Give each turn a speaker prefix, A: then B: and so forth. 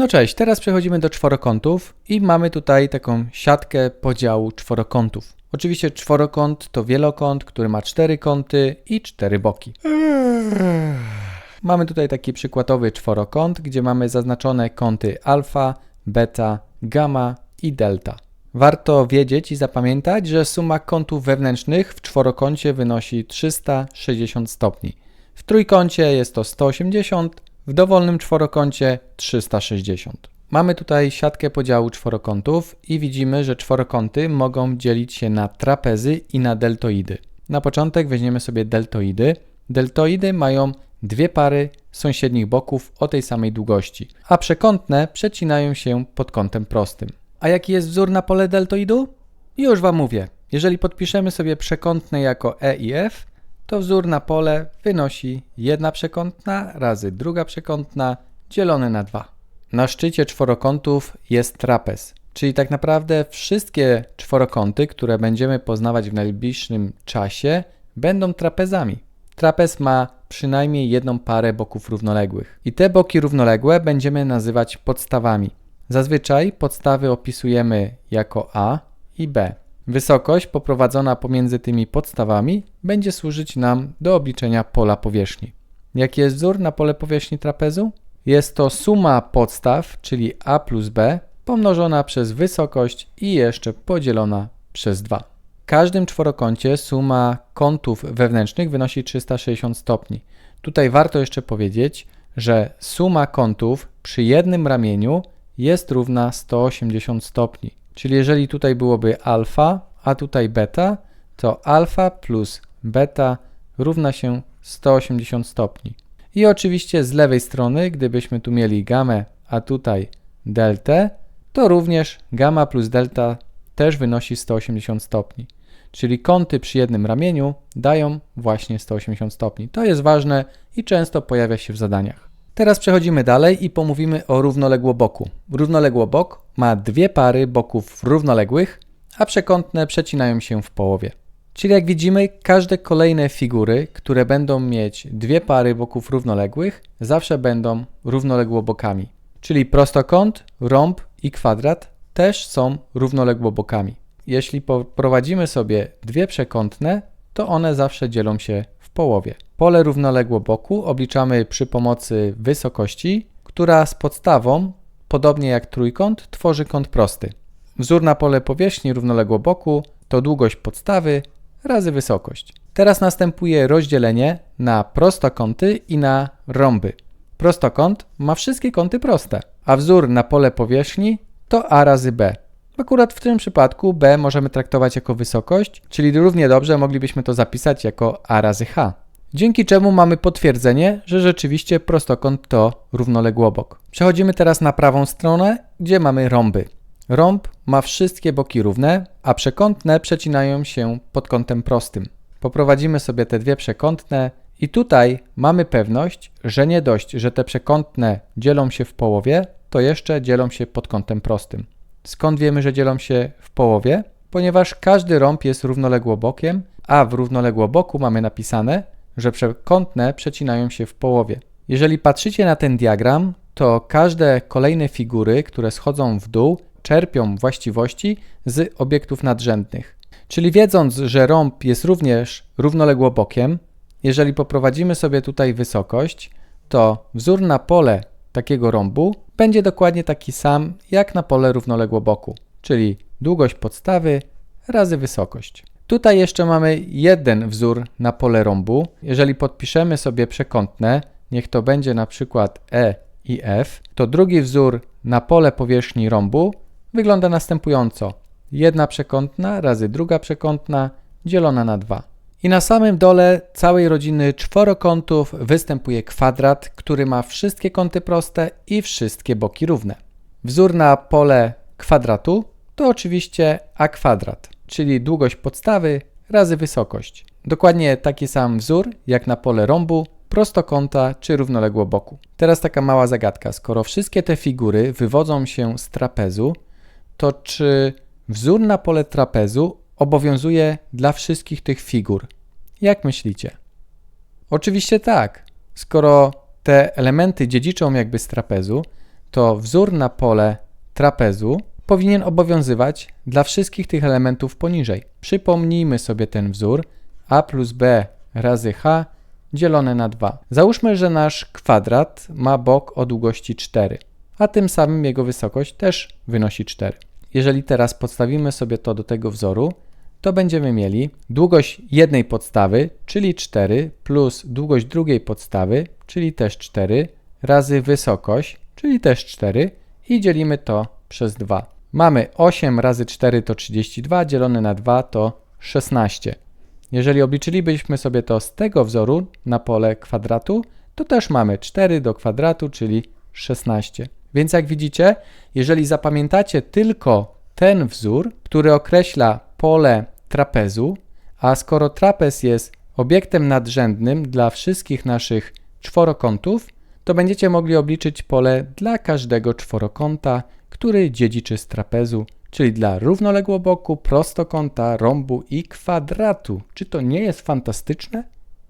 A: No cześć, teraz przechodzimy do czworokątów i mamy tutaj taką siatkę podziału czworokątów. Oczywiście czworokąt to wielokąt, który ma cztery kąty i cztery boki. Mamy tutaj taki przykładowy czworokąt, gdzie mamy zaznaczone kąty alfa, beta, gamma i delta. Warto wiedzieć i zapamiętać, że suma kątów wewnętrznych w czworokącie wynosi 360 stopni. W trójkącie jest to 180, w dowolnym czworokącie 360. Mamy tutaj siatkę podziału czworokątów i widzimy, że czworokąty mogą dzielić się na trapezy i na deltoidy. Na początek weźmiemy sobie deltoidy. Deltoidy mają dwie pary sąsiednich boków o tej samej długości, a przekątne przecinają się pod kątem prostym. A jaki jest wzór na pole deltoidu? Już Wam mówię. Jeżeli podpiszemy sobie przekątne jako E i F, to wzór na pole wynosi jedna przekątna razy druga przekątna dzielone na 2. Na szczycie czworokątów jest trapez, czyli tak naprawdę wszystkie czworokąty, które będziemy poznawać w najbliższym czasie, będą trapezami. Trapez ma przynajmniej jedną parę boków równoległych. I te boki równoległe będziemy nazywać podstawami. Zazwyczaj podstawy opisujemy jako A i B. Wysokość poprowadzona pomiędzy tymi podstawami będzie służyć nam do obliczenia pola powierzchni. Jaki jest wzór na pole powierzchni trapezu? Jest to suma podstaw, czyli a plus b, pomnożona przez wysokość i jeszcze podzielona przez 2. W każdym czworokącie suma kątów wewnętrznych wynosi 360 stopni. Tutaj warto jeszcze powiedzieć, że suma kątów przy jednym ramieniu jest równa 180 stopni. Czyli jeżeli tutaj byłoby alfa, a tutaj beta, to alfa plus beta równa się 180 stopni. I oczywiście z lewej strony, gdybyśmy tu mieli gamę, a tutaj deltę, to również gamma plus delta też wynosi 180 stopni. Czyli kąty przy jednym ramieniu dają właśnie 180 stopni. To jest ważne i często pojawia się w zadaniach. Teraz przechodzimy dalej i pomówimy o równoległoboku. Równoległobok ma dwie pary boków równoległych, a przekątne przecinają się w połowie. Czyli jak widzimy, każde kolejne figury, które będą mieć dwie pary boków równoległych, zawsze będą równoległobokami. Czyli prostokąt, rąb i kwadrat też są równoległobokami. Jeśli poprowadzimy sobie dwie przekątne, to one zawsze dzielą się w połowie. Pole równoległoboku obliczamy przy pomocy wysokości, która z podstawą, podobnie jak trójkąt, tworzy kąt prosty. Wzór na pole powierzchni równoległoboku to długość podstawy razy wysokość. Teraz następuje rozdzielenie na prostokąty i na rąby. Prostokąt ma wszystkie kąty proste, a wzór na pole powierzchni to a razy b. Akurat w tym przypadku b możemy traktować jako wysokość, czyli równie dobrze moglibyśmy to zapisać jako a razy h. Dzięki czemu mamy potwierdzenie, że rzeczywiście prostokąt to równoległobok. Przechodzimy teraz na prawą stronę, gdzie mamy rąby. Rąb ma wszystkie boki równe, a przekątne przecinają się pod kątem prostym. Poprowadzimy sobie te dwie przekątne i tutaj mamy pewność, że nie dość, że te przekątne dzielą się w połowie, to jeszcze dzielą się pod kątem prostym. Skąd wiemy, że dzielą się w połowie? Ponieważ każdy rąb jest równoległobokiem, a w równoległoboku mamy napisane, że przekątne przecinają się w połowie. Jeżeli patrzycie na ten diagram, to każde kolejne figury, które schodzą w dół, czerpią właściwości z obiektów nadrzędnych. Czyli wiedząc, że rąb jest również równoległobokiem, jeżeli poprowadzimy sobie tutaj wysokość, to wzór na pole takiego rąbu będzie dokładnie taki sam jak na pole równoległoboku, czyli długość podstawy razy wysokość. Tutaj jeszcze mamy jeden wzór na pole rąbu. Jeżeli podpiszemy sobie przekątne, niech to będzie na przykład E i F, to drugi wzór na pole powierzchni rąbu wygląda następująco. Jedna przekątna razy druga przekątna dzielona na 2. I na samym dole całej rodziny czworokątów występuje kwadrat, który ma wszystkie kąty proste i wszystkie boki równe. Wzór na pole kwadratu to oczywiście a kwadrat, czyli długość podstawy razy wysokość. Dokładnie taki sam wzór jak na pole rąbu, prostokąta czy równoległoboku. Teraz taka mała zagadka. Skoro wszystkie te figury wywodzą się z trapezu, to czy wzór na pole trapezu obowiązuje dla wszystkich tych figur? Jak myślicie? Oczywiście tak. Skoro te elementy dziedziczą jakby z trapezu, to wzór na pole trapezu powinien obowiązywać dla wszystkich tych elementów poniżej. Przypomnijmy sobie ten wzór a plus b razy h dzielone na 2. Załóżmy, że nasz kwadrat ma bok o długości 4, a tym samym jego wysokość też wynosi 4. Jeżeli teraz podstawimy sobie to do tego wzoru, to będziemy mieli długość jednej podstawy, czyli 4, plus długość drugiej podstawy, czyli też 4, razy wysokość, czyli też 4 i dzielimy to przez 2. Mamy 8 razy 4 to 32, dzielone na 2 to 16. Jeżeli obliczylibyśmy sobie to z tego wzoru na pole kwadratu, to też mamy 4 do kwadratu, czyli 16. Więc jak widzicie, jeżeli zapamiętacie tylko ten wzór, który określa pole trapezu, a skoro trapez jest obiektem nadrzędnym dla wszystkich naszych czworokątów, to będziecie mogli obliczyć pole dla każdego czworokąta, który dziedziczy z trapezu, czyli dla równoległoboku, prostokąta, rąbu i kwadratu. Czy to nie jest fantastyczne?